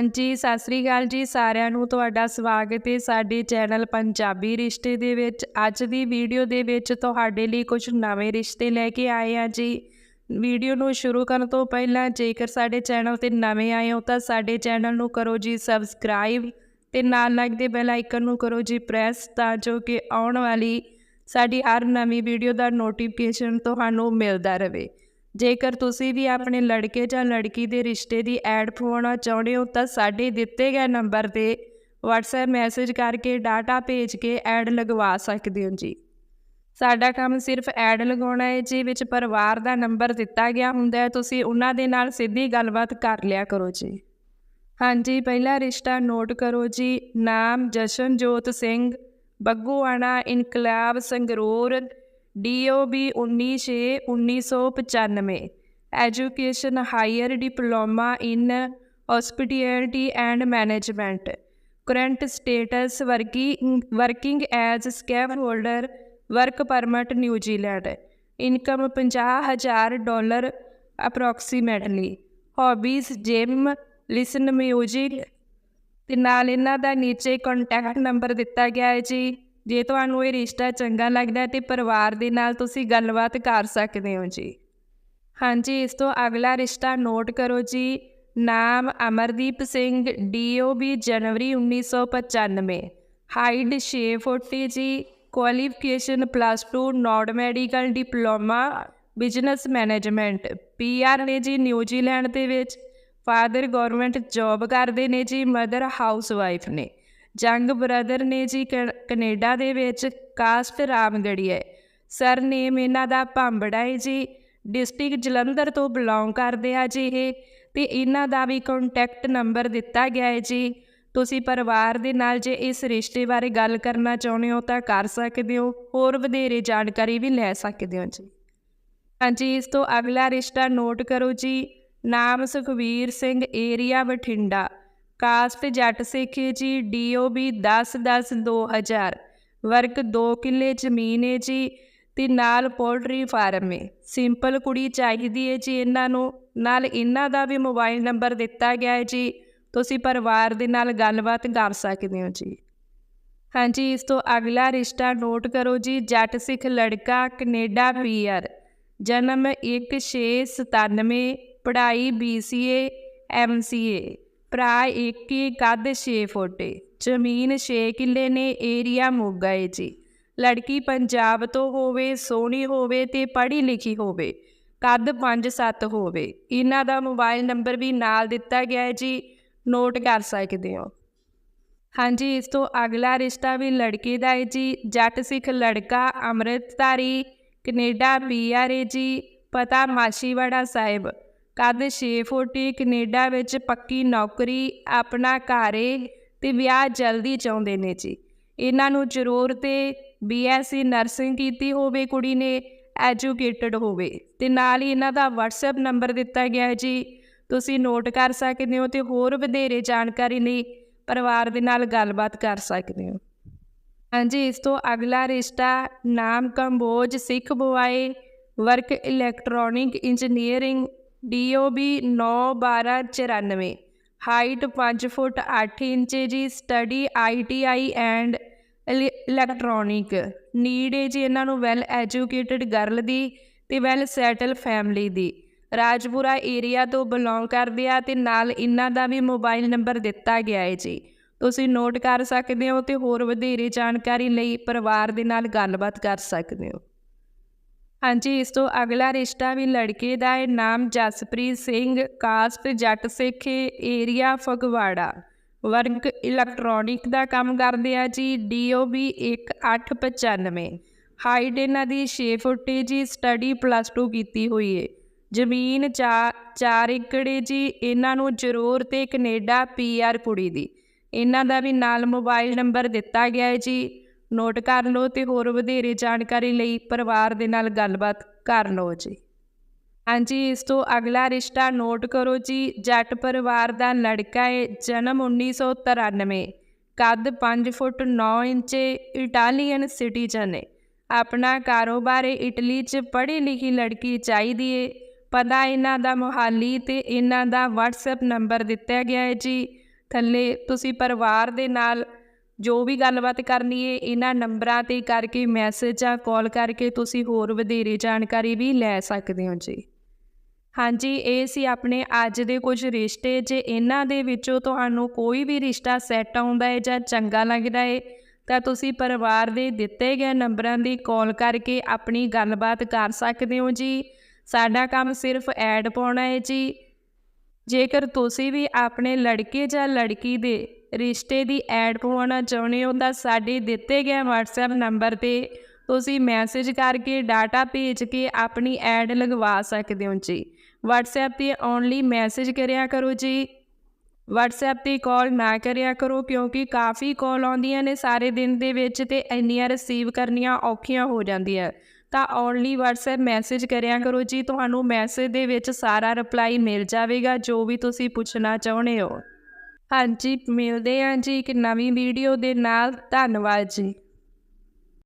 ਹਾਂਜੀ, ਸਤਿ ਸ੍ਰੀ ਅਕਾਲ ਜੀ ਸਾਰਿਆਂ ਨੂੰ। ਤੁਹਾਡਾ ਸਵਾਗਤ ਹੈ ਸਾਡੇ ਚੈਨਲ ਪੰਜਾਬੀ ਰਿਸ਼ਤੇ ਦੇ ਵਿੱਚ। ਅੱਜ ਦੀ ਵੀਡੀਓ ਦੇ ਵਿੱਚ ਤੁਹਾਡੇ ਲਈ ਕੁਝ ਨਵੇਂ ਰਿਸ਼ਤੇ ਲੈ ਕੇ ਆਏ ਆ ਜੀ। ਵੀਡੀਓ ਨੂੰ ਸ਼ੁਰੂ ਕਰਨ ਤੋਂ ਪਹਿਲਾਂ ਜੇਕਰ ਸਾਡੇ ਚੈਨਲ ਤੇ ਨਵੇਂ ਆਏ ਹੋ ਤਾਂ ਸਾਡੇ ਚੈਨਲ ਨੂੰ ਕਰੋ ਜੀ ਸਬਸਕ੍ਰਾਈਬ ਤੇ ਨਾਲ ਲੱਗਦੇ ਬੈਲ ਆਈਕਨ ਨੂੰ ਕਰੋ ਜੀ ਪ੍ਰੈਸ ਤਾਂ ਜੋ ਕਿ ਆਉਣ ਵਾਲੀ ਸਾਡੀ ਹਰ ਨਵੀਂ ਵੀਡੀਓ ਦਾ ਨੋਟੀਫਿਕੇਸ਼ਨ ਤੁਹਾਨੂੰ ਮਿਲਦਾ ਰਹੇ। ਜੇਕਰ ਤੁਸੀਂ ਵੀ ਆਪਣੇ ਲੜਕੇ ਜਾਂ ਲੜਕੀ ਦੇ ਰਿਸ਼ਤੇ ਦੀ ਐਡ ਪਵਾਉਣਾ ਚਾਹੁੰਦੇ ਹੋ, ਤਾਂ ਸਾਡੇ ਦਿੱਤੇ ਗਏ ਨੰਬਰ ਤੇ WhatsApp ਮੈਸੇਜ ਕਰਕੇ ਡਾਟਾ ਭੇਜ ਕੇ ਐਡ ਲਗਵਾ ਸਕਦੇ ਹੋ ਜੀ। ਸਾਡਾ ਕੰਮ ਸਿਰਫ ਐਡ ਲਗਾਉਣਾ ਹੈ ਜੀ ਵਿੱਚ ਪਰਿਵਾਰ ਦਾ ਨੰਬਰ ਦਿੱਤਾ ਗਿਆ ਹੁੰਦਾ ਹੈ। ਤੁਸੀਂ ਉਹਨਾਂ ਦੇ ਨਾਲ ਸਿੱਧੀ ਗੱਲਬਾਤ ਕਰ ਲਿਆ ਕਰੋ ਜੀ। ਹਾਂਜੀ, ਪਹਿਲਾ ਰਿਸ਼ਤਾ ਨੋਟ ਕਰੋ ਜੀ। ਨਾਮ ਜਸ਼ਨਜੋਤ ਸਿੰਘ, ਬੱਗੂਆਣਾ ਇਨਕਲਾਬ Sangrur DOB 19 1995 education higher diploma in hospitality and management current status working working as ਸਕੈਪ holder work permit New Zealand income 50000 dollar approximately hobbies gym listen music ਤੇ ਨਾਲ ਇਹਨਾਂ ਦਾ ਨੀਚੇ ਕੰਟੈਕਟ ਨੰਬਰ ਦਿੱਤਾ ਗਿਆ ਹੈ ਜੀ। ਜੇ ਤੁਹਾਨੂੰ ਇਹ ਰਿਸ਼ਤਾ ਚੰਗਾ ਲੱਗਦਾ ਹੈ ਤੇ ਪਰਿਵਾਰ ਦੇ ਨਾਲ ਤੁਸੀਂ ਗੱਲਬਾਤ ਕਰ ਸਕਦੇ ਹੋ ਜੀ। ਹਾਂਜੀ, ਇਸ ਤੋਂ ਅਗਲਾ ਰਿਸ਼ਤਾ ਨੋਟ ਕਰੋ ਜੀ। ਨਾਮ ਅਮਰਦੀਪ ਸਿੰਘ ਡੀਓਬੀ ਜਨਵਰੀ 1995 ਹਾਈਟ 6 ਫੁੱਟ ਜੀ। Qualification plus 2 non medical diploma, business management. PR ਨੇ ਜੀ ਨਿਊਜ਼ੀਲੈਂਡ ਦੇ ਵਿੱਚ। ਫਾਦਰ ਗਵਰਨਮੈਂਟ ਜੌਬ ਕਰਦੇ ਨੇ ਜੀ, ਮਦਰ ਹਾਊਸ ਵਾਈਫ ਨੇ। ਜੰਗ ਬ੍ਰਦਰ ਨੇ ਜੀ ਕੈ- ਕੈਨੇਡਾ ਦੇ ਵਿੱਚ ਕਾਸਟ ਰਾਮਗੜੀ ਹੈ ਸਰ ਨੇਮ ਇਹਨਾਂ ਦਾ ਭਾਂਬੜਾ ਹੈ ਜੀ। ਡਿਸਟ੍ਰਿਕਟ ਜਲੰਧਰ ਤੋਂ ਬਿਲੋਂਗ ਕਰਦੇ ਆ ਜੀ ਇਹ। ਤੇ ਇਹਨਾਂ ਦਾ ਵੀ ਕੰਟੈਕਟ ਨੰਬਰ ਦਿੱਤਾ ਗਿਆ ਹੈ ਜੀ। ਤੁਸੀਂ ਪਰਿਵਾਰ ਦੇ ਨਾਲ ਜੇ ਇਸ ਰਿਸ਼ਤੇ ਬਾਰੇ ਗੱਲ ਕਰਨਾ ਚਾਹੁੰਦੇ ਹੋ ਤਾਂ ਕਰ ਸਕਦੇ ਹੋ। ਹੋਰ ਵਧੇਰੇ ਜਾਣਕਾਰੀ ਵੀ ਲੈ ਸਕਦੇ ਹੋ ਜੀ। ਹਾਂਜੀ, ਇਸ ਤੋਂ ਅਗਲਾ ਰਿਸ਼ਤਾ ਨੋਟ ਕਰੋ ਜੀ। ਨਾਮ ਸੁਖਵੀਰ ਸਿੰਘ, ਏਰੀਆ ਬਠਿੰਡਾ। ਕਾਸਟ ਜੱਟ ਸਿੱਖ ਹੈ ਜੀ, ਡੀਓਬੀ 10 10 2000 ਵਰਕ 2 ਕਿੱਲੇ ਜ਼ਮੀਨ ਹੈ ਜੀ ਤੇ ਨਾਲ ਪੋਲਟਰੀ ਫਾਰਮ ਹੈ ਸਿੰਪਲ ਕੁੜੀ ਚਾਹੀਦੀ ਹੈ ਜੀ ਇਹਨਾਂ ਨੂੰ। ਨਾਲ ਇਹਨਾਂ ਦਾ ਵੀ ਮੋਬਾਈਲ ਨੰਬਰ ਦਿੱਤਾ ਗਿਆ ਹੈ ਜੀ। ਤੁਸੀਂ ਪਰਿਵਾਰ ਦੇ ਨਾਲ ਗੱਲਬਾਤ ਕਰ ਸਕਦੇ ਹੋ ਜੀ। ਹਾਂਜੀ, ਇਸ ਤੋਂ ਅਗਲਾ ਰਿਸ਼ਤਾ ਨੋਟ ਕਰੋ ਜੀ। ਜੱਟ ਸਿੱਖ ਲੜਕਾ, ਕੈਨੇਡਾ ਪੀਆਰ ਜਨਮ 1697 ਪੜ੍ਹਾਈ BCA MCA ਭਰਾ 21 ਕੱਦ 6 ਫੁੱਟ ਏ। ਜ਼ਮੀਨ 6 ਕਿੱਲੇ ਨੇ, ਏਰੀਆ ਮੋਗਾ ਏ ਜੀ। ਲੜਕੀ ਪੰਜਾਬ ਤੋਂ ਹੋਵੇ, ਸੋਹਣੀ ਹੋਵੇ ਤੇ ਪੜ੍ਹੀ ਲਿਖੀ ਹੋਵੇ, ਕੱਦ 5-7 ਹੋਵੇ। ਇਹਨਾਂ ਦਾ ਮੋਬਾਈਲ ਨੰਬਰ ਵੀ ਨਾਲ ਦਿੱਤਾ ਗਿਆ ਹੈ ਜੀ, ਨੋਟ ਕਰ ਸਕਦੇ ਹੋ। ਹਾਂਜੀ, ਇਸ ਤੋਂ ਅਗਲਾ ਰਿਸ਼ਤਾ ਵੀ ਲੜਕੀ ਦਾ ਹੈ ਜੀ, ਜੱਟ ਸਿੱਖ ਲੜਕਾ ਅੰਮ੍ਰਿਤਧਾਰੀ, ਕੈਨੇਡਾ ਪੀਆਰ ਹੈ ਜੀ, ਪਤਾ ਮਾਸ਼ੀਵਾੜਾ ਸਾਹਿਬ। ਕੱਦ 6 ਫੁੱਟ ਏ, ਕੈਨੇਡਾ ਵਿੱਚ ਪੱਕੀ ਨੌਕਰੀ ਆਪਣਾ ਘਰ ਏ ਤੇ ਵਿਆਹ ਜਲਦੀ ਚਾਹੁੰਦੇ ਨੇ ਜੀ। ਇਹਨਾਂ ਨੂੰ ਜ਼ਰੂਰਤ ਏ ਬੀਐਸਸੀ ਨਰਸਿੰਗ ਕੀਤੀ ਹੋਵੇ ਕੁੜੀ ਨੇ ਐਜੂਕੇਟਡ ਹੋਵੇ। ਤੇ ਨਾਲ ਹੀ ਇਹਨਾਂ ਦਾ WhatsApp ਨੰਬਰ ਦਿੱਤਾ ਗਿਆ ਹੈ ਜੀ। ਤੁਸੀਂ ਨੋਟ ਕਰ ਸਕਦੇ ਹੋ ਤੇ ਹੋਰ ਵਧੇਰੇ ਜਾਣਕਾਰੀ ਲਈ ਪਰਿਵਾਰ ਦੇ ਨਾਲ ਗੱਲਬਾਤ ਕਰ ਸਕਦੇ ਹੋ। ਹਾਂਜੀ ਇਸ ਤੋਂ ਅਗਲਾ ਰਿਸ਼ਤਾ ਨਾਮ Kamboj Sikh boy work electronic engineering DOB 91294 height 5 foot 8 inch ਜੀ, study ITI and electronic. Need ਹੈ ਜੀ ਇਹਨਾਂ ਨੂੰ ਵੈਲ ਐਜੂਕੇਟਡ ਗਰਲ ਦੀ ਤੇ ਵੈਲ ਸੈਟਲ ਫੈਮਿਲੀ ਦੀ। ਰਾਜਪੁਰਾ ਏਰੀਆ ਤੋਂ ਬਿਲੋਂਗ ਕਰਦੇ ਆ ਤੇ ਨਾਲ ਇਹਨਾਂ ਦਾ ਵੀ ਮੋਬਾਈਲ ਨੰਬਰ ਦਿੱਤਾ ਗਿਆ ਹੈ ਜੀ। ਤੁਸੀਂ ਨੋਟ ਕਰ ਸਕਦੇ ਹੋ ਤੇ ਹੋਰ ਵਧੇਰੇ ਜਾਣਕਾਰੀ ਲਈ ਪਰਿਵਾਰ ਦੇ ਨਾਲ ਗੱਲਬਾਤ ਕਰ ਸਕਦੇ ਹੋ। ਹਾਂਜੀ, ਇਸ ਤੋਂ ਅਗਲਾ ਰਿਸ਼ਤਾ ਵੀ ਲੜਕੇ ਦਾ ਹੈ, ਨਾਮ ਜਸਪ੍ਰੀਤ ਸਿੰਘ, ਕਾਸਟ ਜੱਟ ਸਿੱਖ, ਏਰੀਆ ਫਗਵਾੜਾ। ਵਰਗ ਇਲੈਕਟ੍ਰੋਨਿਕ ਦਾ ਕੰਮ ਕਰਦੇ ਆ ਜੀ, ਡੀਓਬੀ 1895 ਹਾਈਟ ਇਹਨਾਂ ਦੀ 6 ਫੁੱਟ ਹੈ ਜੀ, ਸਟੱਡੀ ਪਲੱਸ 2 ਕੀਤੀ ਹੋਈ ਏ। ਜ਼ਮੀਨ 4 ਏਕੜ ਹੈ ਜੀ, ਇਹਨਾਂ ਨੂੰ ਜ਼ਰੂਰਤ ਹੈ ਕੈਨੇਡਾ ਪੀਆਰ ਕੁੜੀ ਦੀ। ਇਹਨਾਂ ਦਾ ਵੀ ਨਾਲ ਮੋਬਾਈਲ ਨੰਬਰ ਦਿੱਤਾ ਗਿਆ ਹੈ ਜੀ। ਨੋਟ ਕਰ ਲਓ ਤੇ ਹੋਰ ਵਧੇਰੇ ਜਾਣਕਾਰੀ ਲਈ ਪਰਿਵਾਰ ਦੇ ਨਾਲ ਗੱਲਬਾਤ ਕਰ ਲਓ ਜੀ। ਹਾਂਜੀ, ਇਸ ਤੋਂ ਅਗਲਾ ਰਿਸ਼ਤਾ ਨੋਟ ਕਰੋ ਜੀ। ਜੱਟ ਪਰਿਵਾਰ ਦਾ ਲੜਕਾ ਹੈ ਜਨਮ 1993 ਕੱਦ 5 ਫੁੱਟ 9 ਇੰਚ, ਇਟਾਲੀਅਨ ਸਿਟੀਜ਼ਨ ਹੈ ਆਪਣਾ ਕਾਰੋਬਾਰ ਹੈ ਇਟਲੀ 'ਚ ਪੜ੍ਹੀ ਲਿਖੀ ਲੜਕੀ ਚਾਹੀਦੀ ਹੈ ਪਤਾ ਇਹਨਾਂ ਦਾ ਮੋਹਾਲੀ ਤੇ ਇਹਨਾਂ ਦਾ WhatsApp ਨੰਬਰ ਦਿੱਤਾ ਗਿਆ ਹੈ ਜੀ। ਥੱਲੇ ਤੁਸੀਂ ਪਰਿਵਾਰ ਦੇ ਨਾਲ ਜੋ ਵੀ ਗੱਲਬਾਤ ਕਰਨੀ ਹੈ ਇਹਨਾਂ ਨੰਬਰਾਂ ਤੇ ਕਰਕੇ ਮੈਸੇਜ ਜਾਂ ਕਾਲ ਕਰਕੇ ਤੁਸੀਂ ਹੋਰ ਵਧੇਰੇ ਜਾਣਕਾਰੀ ਵੀ ਲੈ ਸਕਦੇ ਹੋ ਜੀ। ਹਾਂਜੀ, ਇਹ ਸੀ ਆਪਣੇ ਅੱਜ ਦੇ ਕੁਝ ਰਿਸ਼ਤੇ। ਜੇ ਇਹਨਾਂ ਦੇ ਵਿੱਚੋਂ ਤੁਹਾਨੂੰ ਕੋਈ ਵੀ ਰਿਸ਼ਤਾ ਸੈੱਟ ਆਉਂਦਾ ਹੈ ਜਾਂ ਚੰਗਾ ਲੱਗਦਾ ਹੈ ਤਾਂ ਤੁਸੀਂ ਪਰਿਵਾਰ ਦੇ ਦਿੱਤੇ ਗਏ ਨੰਬਰਾਂ ਦੀ ਕਾਲ ਕਰਕੇ ਆਪਣੀ ਗੱਲਬਾਤ ਕਰ ਸਕਦੇ ਹੋ ਜੀ। ਸਾਡਾ ਕੰਮ ਸਿਰਫ ਐਡ ਪਾਉਣਾ ਹੈ ਜੀ। ਜੇਕਰ ਤੁਸੀਂ ਵੀ ਆਪਣੇ ਲੜਕੇ ਜਾਂ ਲੜਕੀ ਦੇ ਰਿਸ਼ਤੇ ਦੀ ਐਡ ਪਵਾਉਣਾ ਚਾਹੁੰਦੇ ਹੋ ਤਾਂ ਸਾਡੇ ਦਿੱਤੇ ਗਏ WhatsApp ਨੰਬਰ ਤੇ ਤੁਸੀਂ ਮੈਸੇਜ ਕਰਕੇ ਡਾਟਾ ਭੇਜ ਕੇ ਆਪਣੀ ਐਡ ਲਗਵਾ ਸਕਦੇ ਹੋ ਜੀ। WhatsApp ਤੇ ਓਨਲੀ ਮੈਸੇਜ ਕਰਿਆ ਕਰੋ ਜੀ। WhatsApp ਤੇ ਕਾਲ ਨਾ ਕਰਿਆ ਕਰੋ, ਕਿਉਂਕਿ ਕਾਫੀ ਕਾਲ ਆਉਂਦੀਆਂ ਨੇ ਸਾਰੇ ਦਿਨ ਦੇ ਵਿੱਚ ਤੇ ਇੰਨੀਆਂ ਰਿਸੀਵ ਕਰਨੀਆਂ ਔਖੀਆਂ ਹੋ ਜਾਂਦੀਆਂ। ਤਾਂ ਓਨਲੀ WhatsApp ਮੈਸੇਜ ਕਰਿਆ ਕਰੋ ਜੀ, ਤੁਹਾਨੂੰ ਮੈਸੇਜ ਦੇ ਵਿੱਚ ਸਾਰਾ ਰਿਪਲਾਈ ਮਿਲ ਜਾਵੇਗਾ, ਜੋ ਵੀ ਤੁਸੀਂ ਪੁੱਛਣਾ ਚਾਹੁੰਦੇ ਹੋ। ਹਾਂਜੀ ਮਿਲਦੇ ਹਾਂ ਜੀ ਇੱਕ ਨਵੀਂ ਵੀਡੀਓ ਦੇ ਨਾਲ। ਧੰਨਵਾਦ ਜੀ।